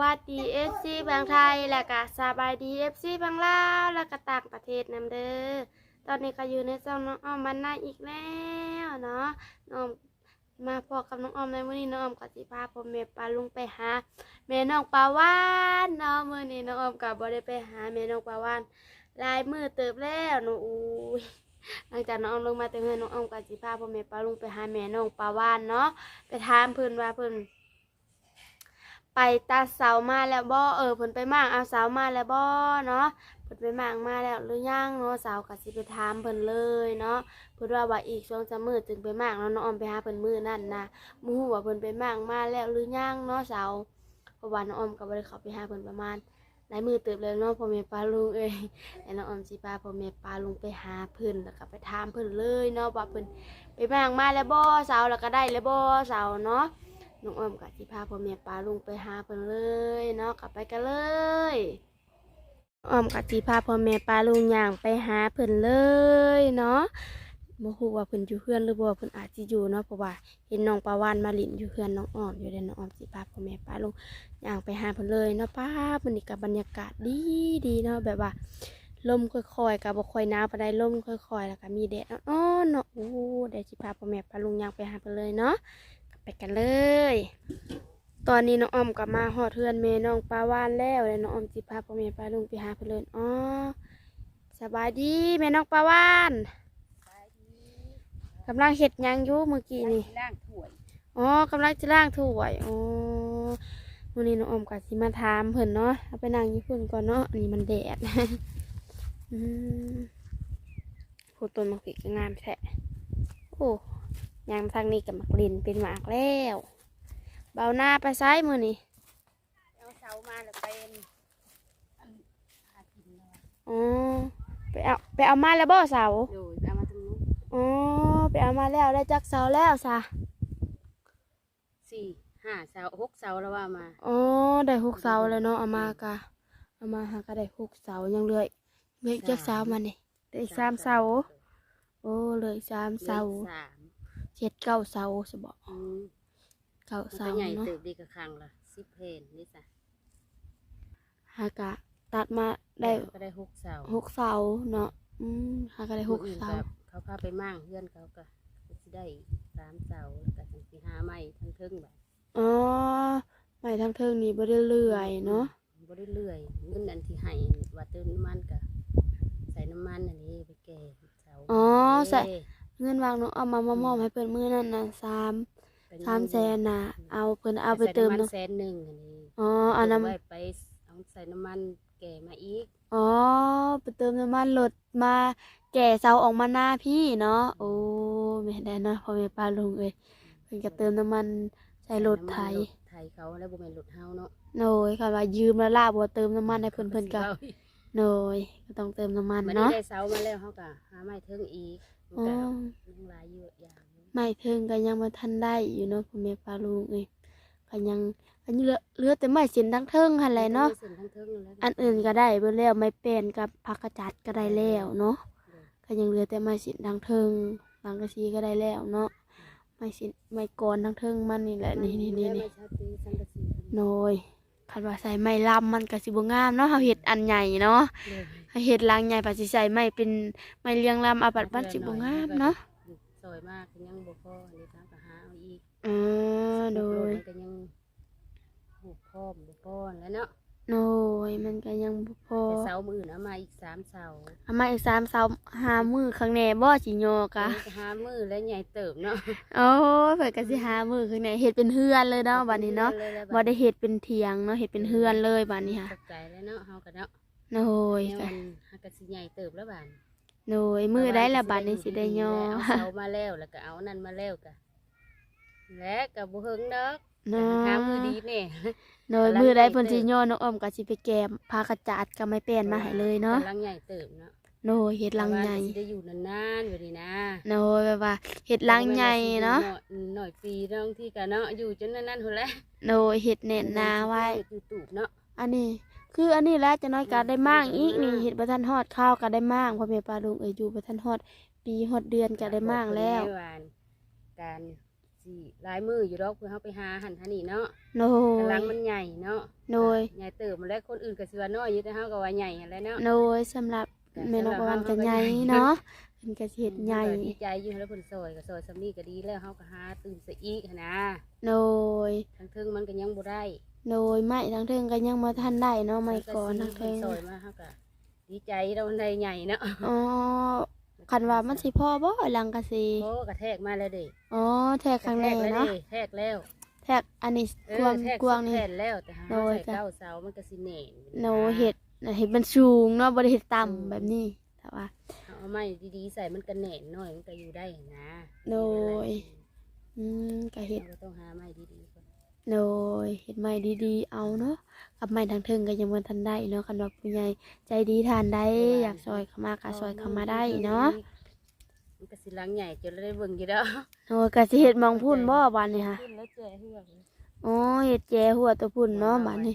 วัสดีเอฟซีบางไทยและก็สบายดีเอฟซีบางลาวและก็ต่างประเทศนำเด้อตอนนี้ก็อยู่ในช่องน้องอ้อมบรรณาอีกแล้วเนาะน้องมาพบกับน้องอ้อมในมื้อนี้น้องอ้อมก็สิพาพ่อแม่ปลาลุงไปหาแม่น้องปลาวานเนาะมื้อนี้น้องอ้อมก็บ่ได้ไปหาแม่น้องปลาวานหลายมื้อเติบแล้วเนาะอู้ยหลังจากน้องอ้อมลงมาแต่เฮือนน้องอ้อมก็สิพาพ่อแม่ปลาลุงไปหาแม่น้องปลาวานเนาะไปถามเพิ่นว่าเพิ่น ไปตัดเสามาแล้วบ่เออเพิ่นไปมางเอาเสามาแล้วบ่เนาะเพิ่นไปมางมาแล้วหรือยังเนาะเสาก็สิไปถามเพิ่นเลยเนาะเพิ่นว่าว่าอีกช่วงจะมื้อจึงไปมางเนาะน้องออมไปหาเพิ่นมือนั่นนะบ่ฮู้ว่าเพิ่นไปมางมาแล้วหรือยังเนาะเสาเพราะว่าน้องออมก็บ่ได้เข้าไปหาเพิ่นประมาณหลายมือเติบแล้วเนาะพ่อแม่ป้าลุงเอ้ยแล้วน้องออมสิพาพ่อแม่ป้าลุงไปหาเพิ่นแล้วก็ไปถามเพิ่นเลยเนาะว่าเพิ่นไปมางมาแล้วบ่เสาแล้วก็ได้แล้วบ่เสาเนาะ น้องอ้อมกับสิพาพ่อแม่ปลาลุงไปหาเพิ่นเลยเนาะกลับไปกันเลยอ้อมกับสิพาพ่อแม่ปลาลุงย่างไปหาเพิ่นเลยเนาะบ่ฮู้ว่าเพิ่นอยู่เฮือนหรือบ่เพิ่นอาจสิอยู่เนาะเพราะว่าเห็นน้องปลาวานมาลินอยู่เฮือนน้องอ้อมอยู่เด้น้องอ้อมสิพาพ่อแม่ปลาลุงย่างไปหาเพิ่นเลยเนาะป้ามื้อนี้ก็บรรยากาศดีดีเนาะแบบว่าลมค่อยๆก็บ่ค่อยหนาวปานใดลมค่อยๆแล้วก็มีแดดอ่อนๆเนาะโอ้เดี๋ยวสิพาพ่อแม่ปลาลุงย่างไปหาเพิ่นเลยเนาะ ไปกันเลย ตอนนี้น้องออมกลับมาหอดเทือนเมน้องปลาวานแล้วเลยน้องออมจิพาพ่อแม่ปลาลุงไปหาเพื่อนเลยอ๋อสบายดีแม่น้องปลาวานกำลังเห็ดหยังอยู่เมื่อกี้นี่ล่างถ้วยอ๋อกำลังจะล้างถ้วยอ๋อวันนี้น้องออมกับสิมาถามเพิ่นเนาะเอาไปนั่งอยี่ปุ่นก่อนเนาะอันนี้มันแดดอืมผู้ต้นมะขิดก็งามแท้โอ้ ยางทางนี้กับมักลินเป็นหมากแล้ว เบาหน้าไปซ้ายมือนี่เอาเสามาแล้วเป็นอันหากินแล้วอ๋อไปเอาไปเอามาแล้วบ่เสาโดยเอามาตรงนู้นอ๋อไปเอามาแล้วได้จักเสาแล้วซะสี่ห้าเสาหกเสาแล้วว่ามาอ๋อได้หกเสาแล้วเนาะเอามากะเอามาหาก็ได้หกเสายังเหลืออีกเหลืออีกจักเสามานี่ได้อีกสามเสาโอ้เหลืออีกสามเสาลขสาม เจ็ดเก้าเสาสบอืมเก้ามันเสาก็ใหญ่เนาะเติบดีกับครั้งละสิบเพนนี่จ้ะหากะตัดมาได้ก็ได้หกเสาหกเสาเนาะอืมหาก็ได้หกมื้ออื่นเสาเขาพาไปมั่งเพื่อนเขาก็ก็สิได้สามเสาแล้วก็จังสิหาไม้ทั้งเทิงแบบอ๋อไม่ทั้งเทิงนี่บ่ได้เลื่อยเนาะบ่ได้เลื่อยเงินอันที่ให้ว่าเติมน้ำมันก็ใส่น้ำมันอันนี้ไปแก่เสาอ๋อใส่เด้ เงินวางเนาะเอามามามอบให้เพิ่นมื้อนั้นน่ะสามเป็นสามแสนน่ะ เอาเพิ่นเอาไปใส่เติมน้ำมันเนาะแสนหนึ่งอันนี้อ๋อเอาน้ำ ไว้ไปเอาใส่น้ำมันแก่มาอีกอ๋อไปเติมน้ำมันรถมาแก่เสาออกมาหน้าพี่เนาะโอ้แม่ได้เนาะพ่อแม่ป้าลุงเอ้ยเพิ่นก็เติมน้ำมันใส่รถไถน้ำมันรถไถเขาแล้วบ่แม่นรถเฮาเนาะโน้ยค่ะว่ายืมแล้วล่ะบ่เติมน้ำมันให้เพิ่นเพิ่นก็ โน้ยก็ต้องเติมน้ำมันมันเนาะได้เสามาแล้วเฮาก็หาไม้เทิงอีกมันอ๋อก็ยังหลายอยู่อย่างหนึ่งไม่เทิงก็ยังบ่ทันได้อยู่เนาะพ่อแม่ป้าลุงเอ้ยก็ยังก็ยังเหลือเหลือแต่ไม้เส้นทั้งเทิงหั่นแหละเนาะส้ทั้งเทิงแล้วอันอื่นก็ได้เบิดแล้วไม้แป้นกับผักกระจัดก็ได้แล้วเนาะก็ยังเหลือแต่ไม้สินทางเทิงทางกระชีก็ได้แล้วเนาะไม้สินไม้กรทางเทิงมันนี่แหละนี่นี่นี่นี่ไม้ชาตรีสังกะสี โนย คันว่าใส่ไม้ลำมันก็สิบ่งามเนาะเฮาเฮ็ดอันใหญ่เนาะเลยเฮาเฮ็ดลังใหญ่ปัดสิใส่ไม้เป็นไม้เรียงลำเอาปัดมันสิบ่งามเนาะซอยมากก็ยังบ่พออันนี้ทางก็หาเอาอีกอ่าโดยมันก็ยังบุกพร้อมบ่พอแล้วเนาะ โนยมันก็ยังบ่พอแต่เสามืออื่นเอามาอีกสามเสาเอามาอีก3เสาหามือข้างแหน่บ่สิโยกะอันนี้ก็หามือและใหญ่เติบเนาะโอ้ยเพิ่นก็สิหามือข้างแหน่เฮ็ดเป็นเฮือนเลยเนาะบัดนี้เนาะบ่ได้เฮ็ดเป็นเถียงเนาะเฮ็ดเป็นเฮือนเลยบัดนี้ค่ะตกใจแล้วเนาะเฮาก็เนาะโนยแนวก็มันหากะสิใหญ่เติบแล้วบานโนยมือได้ละบัดนี้สิได้ยอเอาเสามาแล้วแล้วก็เอานั่นมาแล้วก็และก็บ่เฮิงดอกเนาะหามือดีแน่โดยมือได้เพิ่นสิย่อน้องอ้อมก็สิไปแกมพากระจาดก็ไม่เป็นมาให้เลยเนาะกำลังใหญ่เติบเนาะโนยเฮ็ดลังใหญ่แต่ว่าสิได้อยู่นานๆแบบนี้นะโนยแบบว่าเฮ็ดลังใหญ่เนาะหน่อยปีน้องที่ก็เนาะอยู่จนนั่นๆพุ่นแหละโนยเฮ็ดแน่นหนาไว้คือตูบเนาะอันนี้คืออันนี้แหละจะน้อยก็ได้มากอีกนี่เฮ็ดบ่ทันฮอดข้าวก็ได้มากพ่อแม่ป้าลุงเอ้ยอยู่บ่ทันฮอดปีฮอดเดือนก็ได้มากแล้วบอกเพิ่นในานการ สิหลายมืออยู่ดอกเพื่อเฮาไปหาหันหานี่เนาะโดกำลัยงมันใหญ่เนาะโดย ใหญ่เติบมาแล้วคนอื่นก็สิว่าน้อยอยู่แต่เฮาก็ว่าใหญ่หั่นแหละเนาะ โดยสำหรับแม่นกประวันก็ใหญ่เนาะเพิ่นก็สิเฮ็ดใหญ่ก็ดีใจอยู่แล้วเพิ่นซอยก็ซอยซำนี้ก็ดีแล้วเฮาก็หาตื่นซะอีกหั้นนะโดย ทั้งเทึงมันก็ยังบ่ได้โดยไม้ทั้งเทิงก็ยังบ่ทันได้เนาะไม้ก่อนทั้งเพิ่เทินงซอยมาเฮาก็ดีใจเราได้ใหญ่เนาะ อ๋อ คันว่ามันสิพอบ่หลังกะสีโอ้กระแทกมาแล้วเด้อ๋อแทกครั้งแรกกระทเนาะแล้วด้แทกแล้วแทกอันนี้เอกวาองแทกกวางนี่แผ่นแล้วแต่หาโดย ใส่จ้ะเก้าเสามันก็สิแหน่นโนเห็ดเห็ดมันสูงเนาะบ่ได้เห็ดต่ำแบบนี้แต่ว่า เอาไม้ดีๆใส่มันก็แหน่นหน่อยมันก็อยู่ได้นะโดย อืมก็เห็ดเราก็ต้องหาไม้ดีๆก่อน โดยเห็ดใหม่ดีๆ เอาเนาะกับใหม่ทางเทิงก็ยังบ่ทันได้เนาะคันว่าผู้ใหญ่ใจดีทานได้ อยากซอยเข้ามาก็ซอยเข้ามาได้เนาะมันก็สิหลังใหญ่จนเราได้เบิ่งอยู่แล้วโอ้ยก็สิเห็ดมองพุ่นบ่บานนี้ค่ะ ขึ้นแล้วเจ๊เฮือกเลยโอ้ยเห็ดแจหัวตัวพุ่นเนาะบานนี้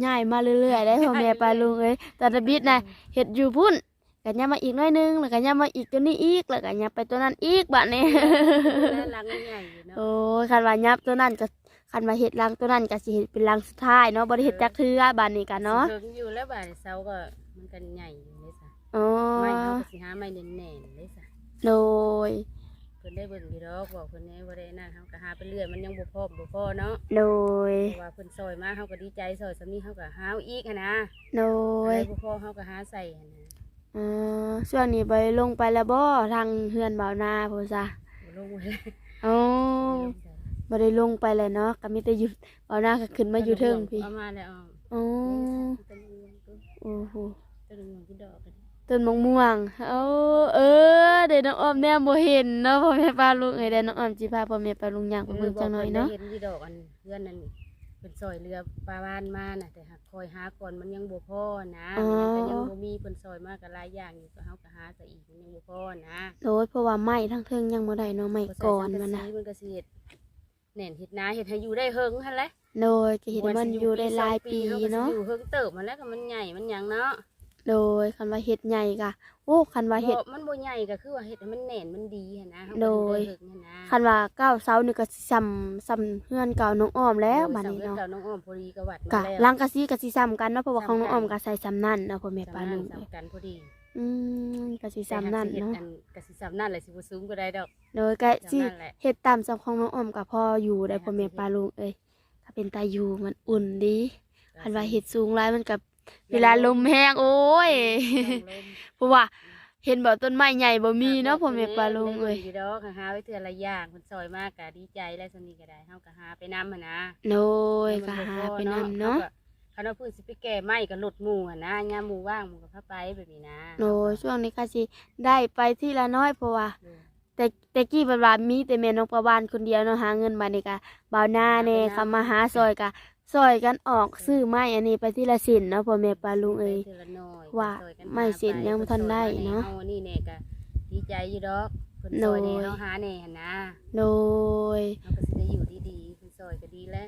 ใหญ่มาเรื่อยๆได้พ่อแม่ปลาลุงเอ้ยตอนตะบิดน่ะเห็ดอยู่พุ่นก็ย่ามาอีกหน้อยนึงแล้วก็ย่ามาอีกตัวนี้อีกแล้วก็ย่าไปตัวนั้นอีกบาดนี้แล้วหลังใหญ่อยู่เนาะ โอ้ยคันว่ายับตัวนั้นก็ คันว่าเห็ดรังตัวนั้นก็สิเห็ดเป็นรังสุดท้ายเนาะบ่ได้เห็ดจักเทื่อบานนี้กันเนาะสิเบิ่งอยู่แล้วบ่ายเสาก็มันก็ใหญ่อยู่เลยซะอ๋อไม้เฮาก็สิหาไม้แน่นๆเลยซะโดยเพิ่นได้เบิ่งอยู่ดอกบอกเพิ่นแหน่บ่ได้นั่นเฮาก็หาไปเรื่อยมันยังบ่พอบ่พอเนาะโดยเพราะว่าเพิ่นซอยมาเฮาก็ดีใจซอยสำนี้เฮาก็หาเอาอีกหันนะโดอะไรยบ่พอเฮาก็หาใส่หันนะอ๋อช่วงนี้ไปลงไปแล้วบ่ทางเฮือนบ่าวนาพุ่นซะบ่ลงไว้เลยอ๋อ บ่ลงใส่บ่ได้ลงไปเลยเนาะก็มีแต่อยู่บ่าวนาก็ขึ้นมาอยู่เทิงพี่เอามาแล้วอ๋ออ๋อต้นม่วงต้นโอ้โหต้นม่วงที่ดอกกันต้นมะม่วงเอ้าเออเดี๋ยวน้องอ้อมแน่บ่เห็นเนาะพ่อแม่ป้าลุงเอ้ยเดี๋ยวน้องอ้อมสิพาพ่อแม่ป้าลุงย่างไปเบิ่งจังหน่อยเนาะเห็นที่ดอกอันเพื่อนนั่นเป็นซอยเรือปลาบ้านมาน่ะแต่หากคอยหาก่อนมันยังบ่พอนะอ๋อมันก็ยังบ่มีเพิ่นซอยมากก็หลายอย่างอยู่ก็เฮาก็หาใส่อีกมันยังบ่พอนะโดยเพราะว่าไม้ทั้งเทิงยังบ่ได้เนาะไม้ก่อนมันนะนะมันก็สิเฮ็ด แหน่นเฮ็ดนาเฮ็ดให้อยู่ได้เฮิงหั่นแหละโดยก็เห็นว่ามันอยู่ได้หลายปีเนาะอยู่เฮิงเติบมันแล้วก็มันใหญ่มันหยังเนาะโดยคันว่าเฮ็ดใหญ่กะโอ้คันว่าเฮ็ดบ่มันบ่ใหญ่ก็คือว่าเฮ็ดให้มันแน่นมันดีหั่นนะเฮาก็โดยเฮิงหั่นนะคันว่าเก้าเสานี่ก็สิซ้ำซ้ำเฮือนเก่าน้องอ้อมแล้วบัดนี้โดยสำหรับเนาะเก่าน้องอ้อมพอดีก็วัดกะมาแล้วลังกะซีกะสิซ้ำกันเนาะเพราะว่าของน้องซ้ำกันอ้อมก็ใส่ซ้ำนั่นเนาะพ่อแม่ป้าลุงสำเอ้ยกันพอดี อืมกะสิซ้ำนั่นแต่หกสิเนาะฮ็ดอักสิซ้ำนั่นแหละสิบ่สูงก็ได้ดอก โดยก็สิซ้ำนั่นแหละเฮ็ดตามซ้ำของน้องอ้อมก็พออยู่ได้พ่อแม่ป้าลุงเอ้ยก็เป็นตาอยู่มันอุ่นดีคันว่าเฮ็ดสูงหลายมันก็เวลาลมแห้งโอ้ยเพราะว่าเห็นบ่ต้นไม้ใหญ่บ่มีเนาะพ่อแม่ป้าลุงเอ้ยอยู่ดอกหาไว้เทื่อละอย่างเพิ่นซอยมากก็ดีใจแล้วซั่นนี้ก็ได้เฮาก็หาไปนำหั่นนะโดยมัก็บ่หาพอไปนำเนาะ คันว่าเพิ่นสิไปแก้ไม้ก็ลดหมู่หั่นนะยามหมู่ว่างหมู่ก็พาไปแบบนี้นะโดยช่วงนี้ก็สิได้ไปที่ละน้อยเพราะว่า เออ แต่แต่กี้เพิ่นว่ามีแต่แม่นกประวานคนเดียวเนาะหาเงินมานี่ก็บ่าวหน้าแน่หาไปนำคำมาหาซอยก็ซอยกันออกซื้อไม้อันนี้ไปที่ละสินเนาะพ่อแม่ป้าลุงเอ้ย ไปทีละน้อยว่าซอยกันไม่เสร็จยังบ่ทันได้เนาะอนี่แน่ก็ดีใจอยู่ดอกเพิ่นซอยแน่เฮาหาแน่หั่นนะโดย เฮาก็สิได้อยู่ดีๆเพิ่นซอยก็ดีแล้ว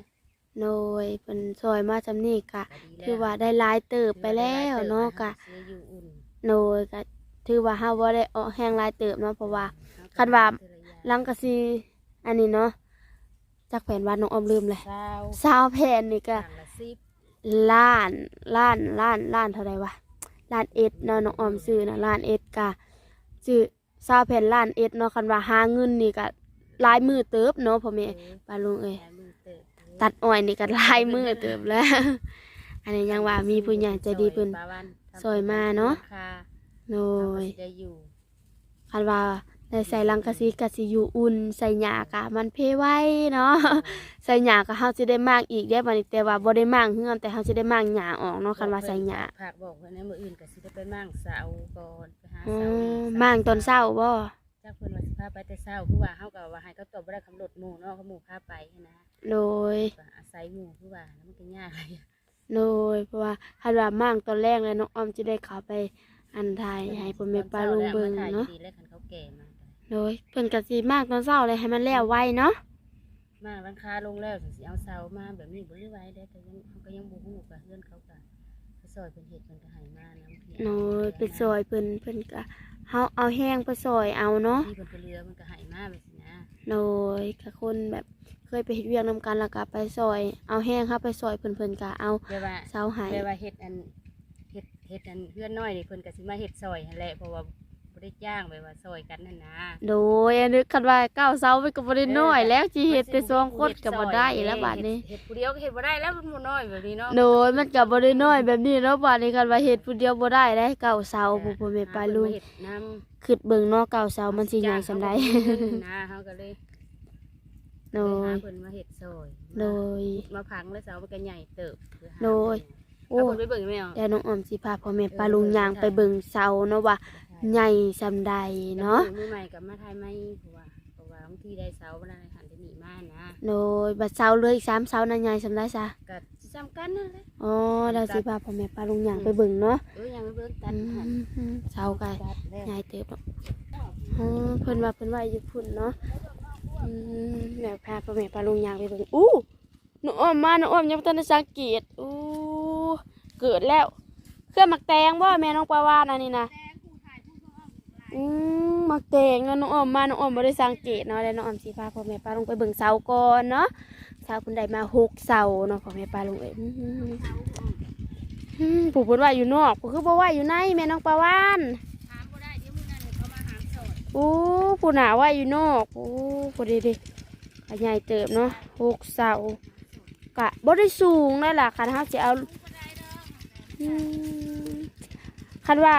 โดยเพิ่นซอยมาจำนี้ก็ก็ดีแล้วถือว่าได้หลายเติบไปแล้วเนาะก็เสียอยู่อุ่นโดยก็ถือว่าเฮาบ่ได้ออกแห้งหลายเติบเนาะเพราะว่าคันว่าหลังก็สิอันนี้เนาะจักแผ่นว่าน้องออมลืมเลยเศร้าซาวแผ่นนี่ก็ต่างละสิบล้านล้านล้านล้านเท่าไรวะล้านเอ็ดเนาะน้องออมซื้อนะล้านเอ็ดกะซื้อซาวแผ่นล้านเอ็ดเนาะคันว่าหาเงินนี่ก็หลายมือเติบเนาะพ่อแม่ป้าลุงเอ้ยแม่มือเติบตัดอ้อยนี่ก็หลายมือเติบแล้ว อันนี้ยังว่ามีผู้ใหญ่ใจดีเพิ่นปลาวันทำซอยมาเนาะ ค่าโดเราก็ยสิได้อยู่คันว่าได้ใส่ลังกะซีกะสิอยู่อุ่น ใส่หญ้ากะมันเพไว้เนาะ ใส่หญ้าก็เฮาสิได้มากอีกได้บัดนี้แต่ว่าบ่ได้มากเฮือนแต่เฮาสิได้มากหญ้าออกเนาะคันว่าใส่หญ้าผักบอกเพิ่นในมื้ออื่นก็สิได้ไปมั่งเสาก่อนไปหาอ๋อเสาอีกมางตอนเช้าบ่ จักเพิ่นว่าสิพาไปแต่เช้าคือว่าเฮาก็ว่าให้เขาตอบบ่ได้คำรถหมู่เนาะเขาหมู่พาไปหั้นนะโดย ก็อาศัยหมู่คือว่าแล้วมันก็ยากโดยเพราะว่าคันว่ามางตอนแรกเลยน้องออมจะได้เข้าไปอันถ่ายให้พ่อแม่ป้าลุงเบิ่งเนาะดีแล้วคันเขาแก่มาโดยเพิ่นก็สิมากตอนเช้าเลยให้มันแล้วไวเนาะ มาร้านค้าลงแล้วถึงสิเอาเสามาแบบนี้บ่ได้ไว้ได้แต่ยังเขาก็ยังบ่ฮู้กับเพื่อนเขาก็ไปซอยเพิ่นเฮ็ดเพิ่นก็ให้มานํเพียงโดยไปซอยเพิ่นเพิ่นก็ เฮาเอาแห้งไปซอยเอาเนาะ ที่เพิ่นไปเรือมันก็ให้มาแบบนี้นะโดยกับคนแบบเคยไปเฮ็ดเวียกนำกันแล้วก็ไปซอย เอาแห้งเข้าไปซอยเพิ่นๆก็เอาแปลว่า เสาใหายแปลว่าเฮ็ดอันเฮ็ดเฮ็ดอันเพื่อนน้อยนี่เพิ่นก็สิมาเฮ็ดซอยหั่นแหละเพราะว่า บ่ได้จ้างแบบว่าซอยกันนั่นนะโดยอันนี้คันว่าเก้าเสาไปก็บ่ได้น้อยแล้วสิเฮ็ดแต่สองคนก็บ่ได้แล้วบัดนี้เฮ็ดผู้เดียวก็เฮ็ดบ่ได้แล้วมันบ่น้อยแบบนี้เนาะโดยมันก็บ่ได้น้อยแบบนี้เนาะบัดนี้คันว่าเฮ็ดผู้เดียวบ่ได้เด้เก้าเสาผู้พ่อแม่ปลาลุงเฮ็ดนำคิดเบิ่งเนาะเก้าเสามันสิใหญ่ซำใดนะเฮาก็เลยโดไปหายเพิ่นมาเฮ็ดซอยโดยมาพังแล้วเสามันก็ใหญ่เติบคือหาโดยโอ้เอาเพิ่นไปเบิ่งแม่เอาเดี๋ยวน้องออมสิพาพ่อแม่ปลาลุงย่างไปเบิ่งเสาเนาะว่า ใหญ่ซำใดเนาะมือใหม่กับมาทายไหมเพราะว่าเพราะว่าบางทีได้เสาบ่ได้หันไปหนีมานะโดยบัดเสาเหลยอีกสามเสานั่นใหญ่ซำใดซะก็สิจำกันนั่นแหละอ๋อเราสิพาพ่อแม่ปลาลุงย่างไปเบิ่งเนาะเออยังไม่เบิ่งตัอืดหันมเสาก็ตัดแล้วใหญ่เติบเนาะอ๋อเพิ่นว่าเพิ่นว่าอยู่พุ่นเนาะอืมแม่พาพ่อแม่ปลาลุงย่างไปเบิ่งอู้น้องอ้อมมาน้องอ้อมยังบ่ทันได้สังเกตอู้เกิดแล้ว เครื่องหมักแตงบ่แม่น้องปลาวานอันนี้นะ อืมหมักแตงเนาะน้องอ้อมมาน้องอ้อมบ่ได้สังเกตเนาะแล้วน้องอ้อมสิพาพ่อแม่ปลาลุงไปเบิ่งเสาก่อนเนาะเสาเพิ่นได้มาหกเสาเนาะพ่อแม่ปลาลุงเอ้ยอืมอืมผู้เพิ่นว่าอยู่นอกผู้คือบ่ว่าอยู่ในแม่น้องปลาวานถามบ่ได้เดี๋ยวมื้อนั้นเขามาหามสดโอ้ผู้หนาว่าอยู่นอกโอ้พอดีดิอันใหญ่เติบเนาะหกเสากะบ่ได้สูงนั่นล่ะคันเฮาสิเอาอืมคันว่า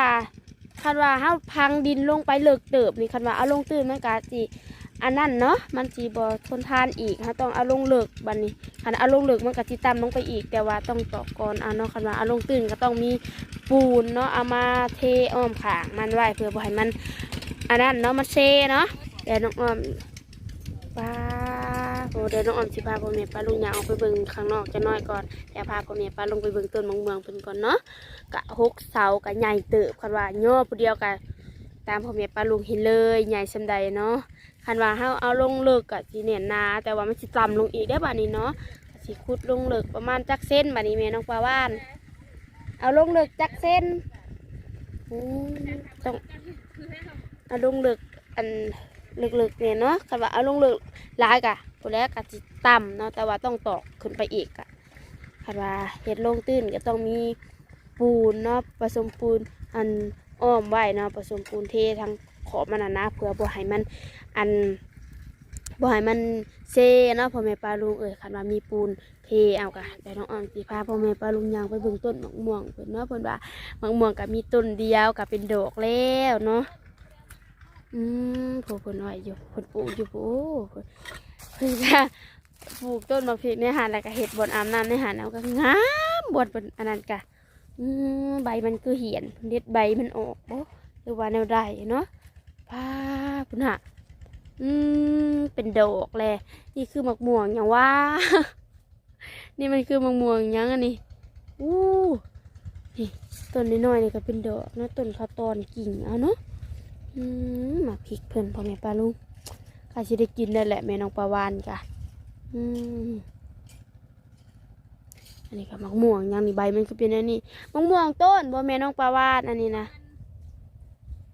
คันว่าเฮาพังดินลงไปเลิกเติบนี่คันว่าเอาลงตื้นมันก็สิอันนั้นเนาะมันสิบ่ทนทานอีกฮาต้องเอาลงเลิกบัดนี้คันเอาลงเลิกมันก็สิต่ำลงไปอีก แต่ว่าต้องตอกก่อนเอาเนาะคันว่าเอาลงตื้นก็ต้องมีปูนเนาะเอามาเทอ้อมขางมันไว้เพื่อบ่ให้มันอันนั้นเนาะมันเซเนาะเดี๋ยวน้องอ้อมป้า เดี๋ยวน้องออมสิพาพ่อแม่ป้าลุงยาออกไปเบิ่งข้างนอกจะน้อยก่อนเดี๋ยวพาพ่อแม่ป้าลงไปเบิ่งต้นมะม่วงเพิ่นก่อนเนาะกะหกเสากะใหญ่เติบคันว่าย่อผู้เดียวกะตามพ่อแม่ป้าลุงเห็นเลยใหญ่ซำใดเนาะคันว่าเฮาเอาลงเลิกกะสิเนียนนาแต่ว่ามันสิต่ำลงอีกได้บัดนี้เนาะสิขุดลงเลิกประมาณจักเส้นบัดนี้แม่น้องปลาว่าน เอาลงเลิกจักเส้นอืมต้องเอาลงเลิกอัน ลิกๆเนี่ยเนาะคันว่าเอาลงลิกหลายกะผู้แรกกะสิต่ำเนาะแต่ว่าต้องตอกขึ้นไปอีกกะคันว่าเฮ็ดลงตื้นก็ต้องมีปูนเนาะผสมปูนอันอ้อมไว้เนาะผสมปูนเททั้งขอบมันนะเพื่อบ่ให้มันอันบ่ให้มันเซเนาะพ่อแม่ปลาลุงเอ้ยคันว่ามีปูนเทเอากะแต่น้องอ้อมสิพาพ่อแม่ปลาลุงยางไปเบิ่งต้นมะม่วงเพิ่นเนาะเพิ่นว่ามะม่วงก็มีต้นเดียวก็เป็นดอกแล้วเนาะ อืมผูกคนไว้อยู่คนปลูกอยู่ปลูกเพิ่นก็ปลูกต้นมะพริกในหาดแล้วก็เห็ดบนอาบน้ำในหาดแล้วก็งามบนบนอันนั้นกะอืมใบมันคือเหียนเด็ดใบมันออกบ่หรือว่าแนวใดเนาะพาพุ่นหะอืมเป็นดอกแลนี่คือมะม่วงอย่างว่า นี่มันคือมะม่วงยังอันนี้อู้นี่ต้นน้อยๆนี่ก็เป็นดอกนะต้นข้าวตอนกิ่งเอาเนาะ หมาพริกเพิ่นพ่อแม่ปลาลุงข้าสิได้กินได้แหละแม่น้องปลาวานจ้ะอืมอันนี้ก็มะม่วงอย่างนี้ใบมันก็เป็นอันนี้มะม่วงต้นบ่แม่น้องปลาวานอันนี้นะ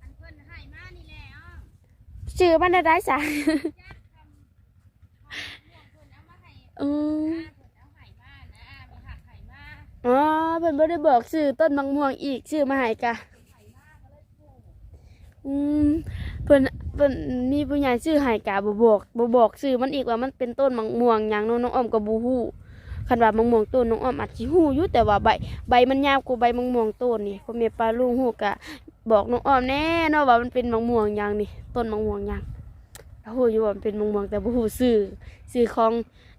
อันเพิ่นให้มานี่แหละอ้อชื่อมันได้ได้จ้ะเพิ่นเอามาให้อืมเพิ่นเอาให้มานะมีหักให้มาอ๋อเพิ่นบ่ได้บอกชื่อต้นมะม่วงอีกชื่อมาให้กะ อืมเพิ่นเพิ่นมีผู้ใหญ่ชื่อให้กะบ่บอกบ่บอกชื่อมันอีกว่ามันเป็นต้นมะม่วงหยังเนาะน้องอ้อมก็บ่ฮู้คันว่ามะม่วงต้นน้องอ้อมอาจสิฮู้อยู่แต่ว่าใบใบมันยาวกว่าใบมะม่วงต้นนี่พ่อแม่ป้าลุงฮู้กะบอกน้องอ้อมแน่เนาะว่ามันเป็นมะม่วงหยังนี่ ต้นมะม่วงหยังเราฮู้อยู่ว่ามันเป็นมะม่วงแต่บ่ฮู้ชื่อชื่อของ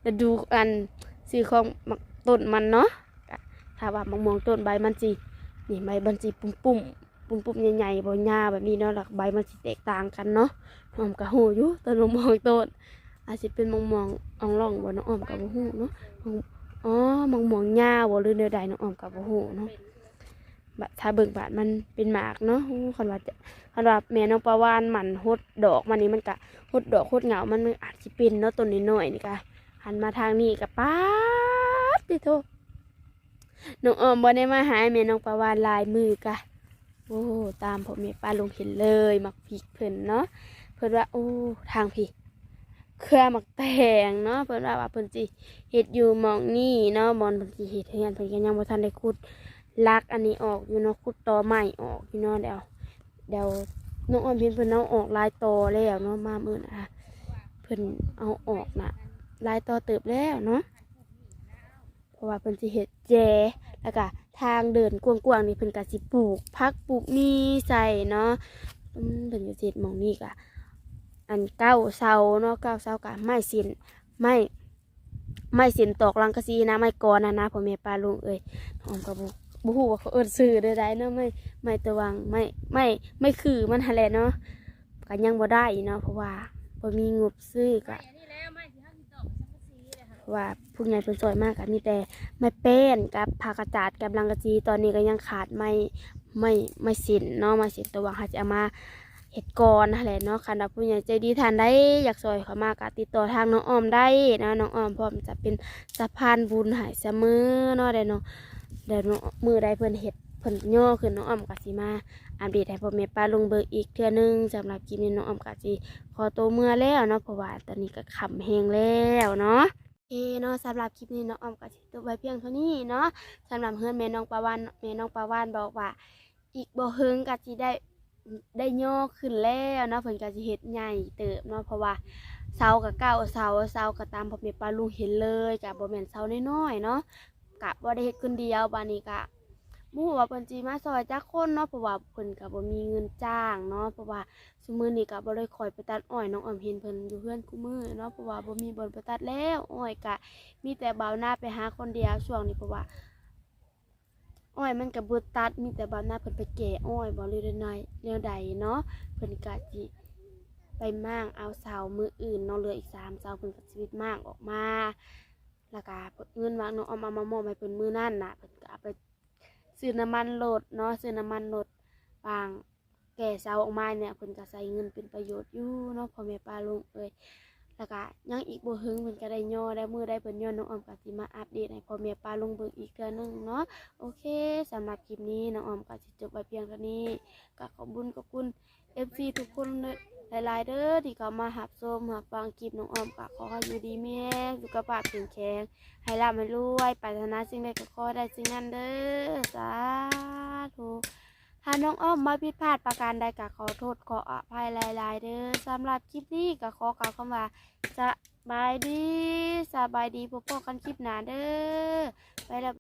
ฤดูอันชื่อของต้นมันเนาะถ้าว่ามะม่วงต้นใบมันสินี่ใบมันสิปุ่มๆ ปุ่มๆใหญ่ๆบ่หญ้าแบบนี้เนาะแล้วใบมันสิแตกต่างกันเนาะน้องอมก็ฮู้อยู่ต้นมะม่วงต้นอาจสิเป็นมะม่วงอ่องร่องบ่น้องอ้อมก็บ่ฮู้เนาะอ๋อมังม่วงหญ้าบ่หรือเนื้อใดน้องออมกับบ่ฮู้เนาะบะถ้าเบิ่งบาดมันเป็นหมากเนาะคันว่าจะคันว่าแม่น้องปลาวานหมันหดดอกมันนี่มันก็หดดอกหดเหงา มันอาจสิเป็นเนาะต้นน้อยๆนี่ก็หันมาทางนี้ก็ป๊าดิโทน้องออมบ่ได้มาหาแม่น้องปลาวานลายมือกะ อ้ตามพ่อแม่ป้าลงเห็นเลยมักพริกเพิ่นเนาะเพิ่นว่าโอ้ทางพี่เครือหมักแตงเนาะเพิ่นว่าว่าเพิ่นสิเฮ็ดอยู่มองนี้เนาะบอนเพิ่นสิเฮ็ดเฮือนเพิ่นก็ยังบ่ทันได้ขุดลักอันนี้ออกอยู่เนาะขุดตอใหม่ออกอยู่เนาะเดี๋ยวเดี๋ยวน้องออมเพิ่นเพิ่นเอาออกลายตอแล้วเนาะมามื้อน่ะเพิ่นเอาออกน่ะลายตอเติบแล้วเนาะเพราะว่าเพิ่นสิเฮ็ดแจแล้วก็ ทางเดินกว้างๆนี่เพิ่นก็สิปลูกผักปลูกมีใส่เนาะอืมเพิ่นก็สิเฮ็ดหมองนี้ก็อันเก้าเสาเนาะเก้าเสากะไม่สินไม่ไม่สินตอกลังกะซีนะไม่กอนะนะพ่อแม่ป้าลุงเอ้ยน้องกับบุบุหูว่าเขาเอิ้นซื้อได้ไดเนาะไม่ไม่ตะวังไม่ไม่ไม่คือมันหั่นแหละเนาะก็ยังบ่ได้เนาะเพราะว่าบ่มีงบซื้อก ว่าผู้ใหญ่เพิ่นซอยมากก็มีแต่ไม้เป้นกับผ้ากระจาดกับลังกะจีตอนนี้ก็ยังขาดไม่ไม่ไม่สินเนาะไม่สินตะวังเขาจะเอามาเฮ็ดก่อนนั่นแหละเนาะคันว่าผู้ใหญ่ใจดีทานได้อยากซอยเขามาก็ติดต่อทางน้องอ้อมได้นะน้องอ้อมพร้อมจะเป็นสะพานบุญให้เสมอเนาะเดี๋ยวน้องเดี๋ยวมือใดเพิ่นเฮ็ดเพิ่นย่อขึ้นน้องอ้อมก็สิมาอัปเดตให้พ่อแม่ป้าลุงเบิกอีกเทื่อนึงสำหรับคลิปนี้น้องอ้อมก็สิขอตัวเมื่อแล้วเนาะเพราะว่าตอนนี้ก็ค่ำแฮงแล้วเนาะ เคเนาะสำหรับคลิปนี้น้องออมก็สิจบไว้เพียงเท่านี้เนาะสำหรับเพื่อนแม่น้องปาวานแม่น้องปาวานบอกว่า อีกบ่เฮิงก็สิได้ได้ย่อขึ้นแล้วเนาะเพิ่นก็สิเฮ็ดใหญ่เติบเนาะเพราะว่าเสากับเก้าเสาเสากับตามพ่อแม่ปลาลุงเห็นเลยกับบ่แม่นเสาน้อยๆเนาะกับ่ได้เฮ็ดคนเดียวบานี้ก็ บ่ฮู้ว่าเพิ่นสิมาซอยจักคนเนาะเพราะว่าเพิ่นก็บ่มีเงินจ้างเนาะเพราะว่าซุมื้อนี้ก็บ่ได้คอยไปตัดอ้อยน้องออมเห็นเพิ่นอยู่เพื่อนคุมื้อเนาะเพราะว่าบ่มีบ่อนไปตัดแล้วอ้อยก็มีแต่บ่าวหน้าไปหาคนเดียวช่วงนี้เพราะว่าอ้อยมันก็บ่ตัดมีแต่บ่าวหน้าเพิ่นไปแก่อ้อยบ่เลยได้น้อยแนวใดเนาะเพิ่นก็สิไปม่างเอาเสามืออื่นเนาะเหลืออีก3เสาเพิ่นก็ชีวิตม่างออกมาแล้วก็เงินว่าน้องเอามามามอบให้เพิ่นมื้อนั้นน่ะเพิ่นก็เอาไป ซื้อน้ำมันรถเนาะซื้อน้ำมันรถบางแก่เสาออกมาเนี่ยเพิ่นก็ใส่เงินเป็นประโยชน์อยู่เนาะพ่อแม่ป้าลุงเอ้ยแล้วก็ยังอีกบ่หึงเพิ่นก็ได้ย่อได้มือได้เพิ่นย่อน้องออมก็สิมาอัปเดตให้พ่อแม่ป้าลุงเบิ่งอีกเทื่อนึงเนาะโอเคสำหรับคลิปนี้น้องออมก็สิจบไว้เพียงเท่านี้ก็ขอบคุญขอบคุณ FC ทุกคน หลาย ๆ เด้อที่เขามาหับชมหับฟังคลิปน้องออมก็ขอให้อยู่ดีมีแรงสุขภาพแข็งแรงให้ร่ำให้รวยปรารถนาสิ่งใดก็ขอได้สิ่งนั้นเด้อสาธุถ้าน้องอ้อมมาผิดพลาดประการใดก็ขอโทษขออภัยหลาย ๆ เด้อสำหรับคลิปนี้ก็ขอกล่าวคำว่าสบายดีสบายดีพบกันคลิปหน้าเด้อไปแล้ว